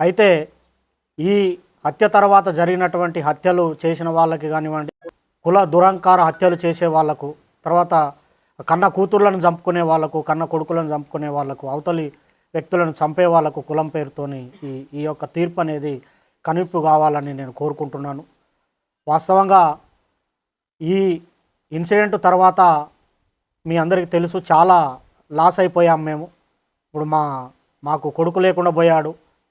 అయితే ఈ హత్య తర్వాత జరిగినటువంటి హత్యలు చేసిన వాళ్ళకి కానివ్వండి కుల దురంకార హత్యలు చేసే వాళ్ళకు తర్వాత కన్న కూతుర్లను చంపుకునే వాళ్ళకు కన్న కొడుకులను చంపుకునే వాళ్ళకు అవతలి వ్యక్తులను చంపే వాళ్ళకు కులం పేరుతోని ఈ ఈ యొక్క తీర్పు అనేది కనువిప్పు కావాలని నేను కోరుకుంటున్నాను. వాస్తవంగా ఈ ఇన్సిడెంట్ తర్వాత మీ అందరికీ తెలుసు చాలా లాస్ అయిపోయాం మేము. ఇప్పుడు మా మాకు కొడుకు లేకుండా పోయాడు.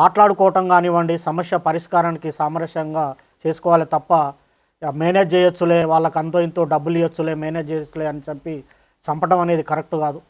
మాట్లాడుకోవటం కానివ్వండి సమస్య పరిష్కారానికి సామరస్యంగా చేసుకోవాలి తప్ప మేనేజ్ చేయొచ్చులే వాళ్ళకి అంతో ఇంతో డబ్బులు ఇవ్వచ్చులే మేనేజ్ చేయొచ్చులే అని చెప్పి చంపడం అనేది కరెక్ట్ కాదు.